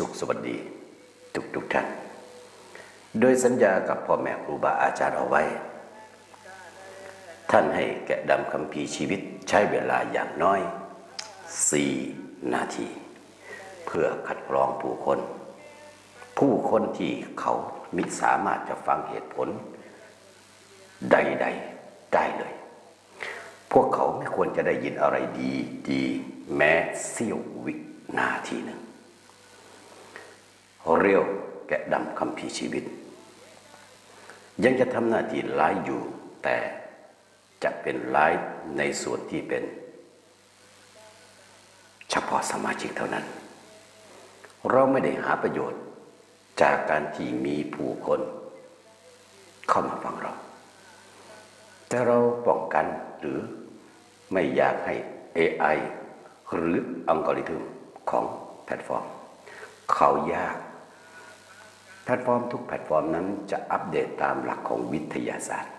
สุขสวัสดีทุกทุกท่าน โดยสัญญากับพ่อแม่ครูบาอาจารย์เอาไว้ ท่านให้แกะดำคำพีชีวิตใช้เวลาอย่างน้อย 4 นาที เพื่อคัดกรองผู้คน ผู้คนที่เขามิสามารถจะฟังเหตุผล ใดๆได้เลย พวกเขาไม่ควรจะได้ยินอะไรดีดีๆแม้เสี้ยววินาทีหนึ่ง เรียวแกะดำคำพีชีวิต ยังจะทำหน้าที่ไลฟ์อยู่แต่จะเป็นไลฟ์ในส่วนที่เป็น เฉพาะสมาชิกเท่านั้น เราไม่ได้หาประโยชน์จากการที่มีผู้คน เข้ามาฟังเรา แต่เราป้องกันหรือไม่อยากให้ AI หรืออัลกอริทึมของแพลตฟอร์ม เขายาก แพลตฟอร์มทุกแพลตฟอร์มนั้นจะอัปเดตตามหลักของวิทยาศาสตร์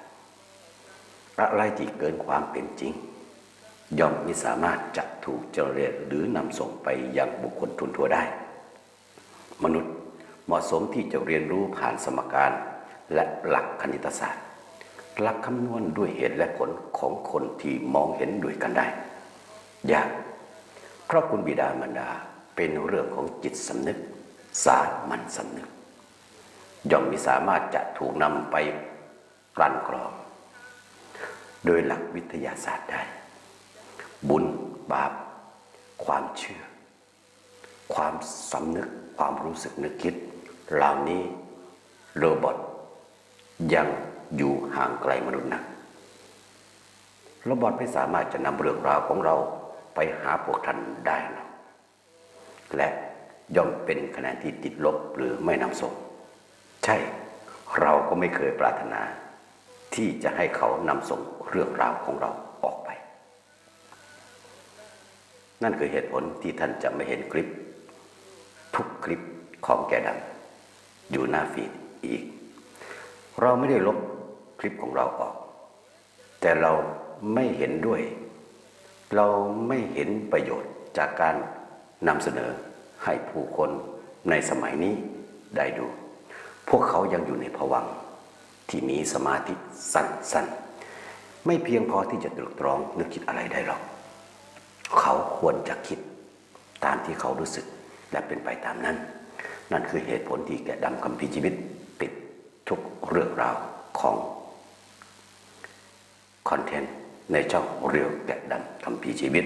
อะไรที่เกินความเป็นจริง ย่อมไม่สามารถจะถูกเจเนเรตหรือนำส่งไปยังบุคคลทุนทั่วได้ มนุษย์เหมาะสมที่จะเรียนรู้ผ่านสมการและหลักคณิตศาสตร์หลักคำนวณด้วยเหตุและผลของคนที่มองเห็นด้วยกันได้ ยาก เพราะคุณบิดามารดาเป็นเรื่องของจิตสำนึก สามัญสำนึก ย่อมไม่สามารถจะถูกนำไปกลั่นกรอง โดยหลักวิทยาศาสตร์ได้ บุญบาป ความเชื่อ ความสำนึกความรู้สึกนึกคิด เหล่านี้โรบอทยังอยู่ห่างไกลมนุษย์นักโรบอทไม่สามารถจะนำเรื่องราวของเราไปหาพวกท่านได้หรอกและย่อมเป็นคะแนนที่ติดลบหรือไม่นำส่ง ใช่เราก็ไม่เคยปรารถนา ที่จะให้เขานำส่งเรื่องราวของเราออกไป นั่นคือเหตุผลที่ท่านจะไม่เห็นคลิป ทุกคลิปของแกดำอยู่หน้าฟีดอีก เราไม่ได้ลบคลิปของเราออก แต่เราไม่เห็นด้วย เราไม่เห็นประโยชน์จากการนำเสนอให้ผู้คนในสมัยนี้ได้ดู พวกเขายังอยู่ในภวังที่มีสมาธิสั้นๆ ไม่เพียงพอที่จะตรึกตรองนึกคิดอะไรได้หรอก เขาควรจะคิดตามที่เขารู้สึกและเป็นไปตามนั้น นั่นคือเหตุผลที่แกดำคำพีชีวิตปิดทุกเรื่องราวของคอนเทนต์ในช่องเรียวแกะดำคำพีชีวิต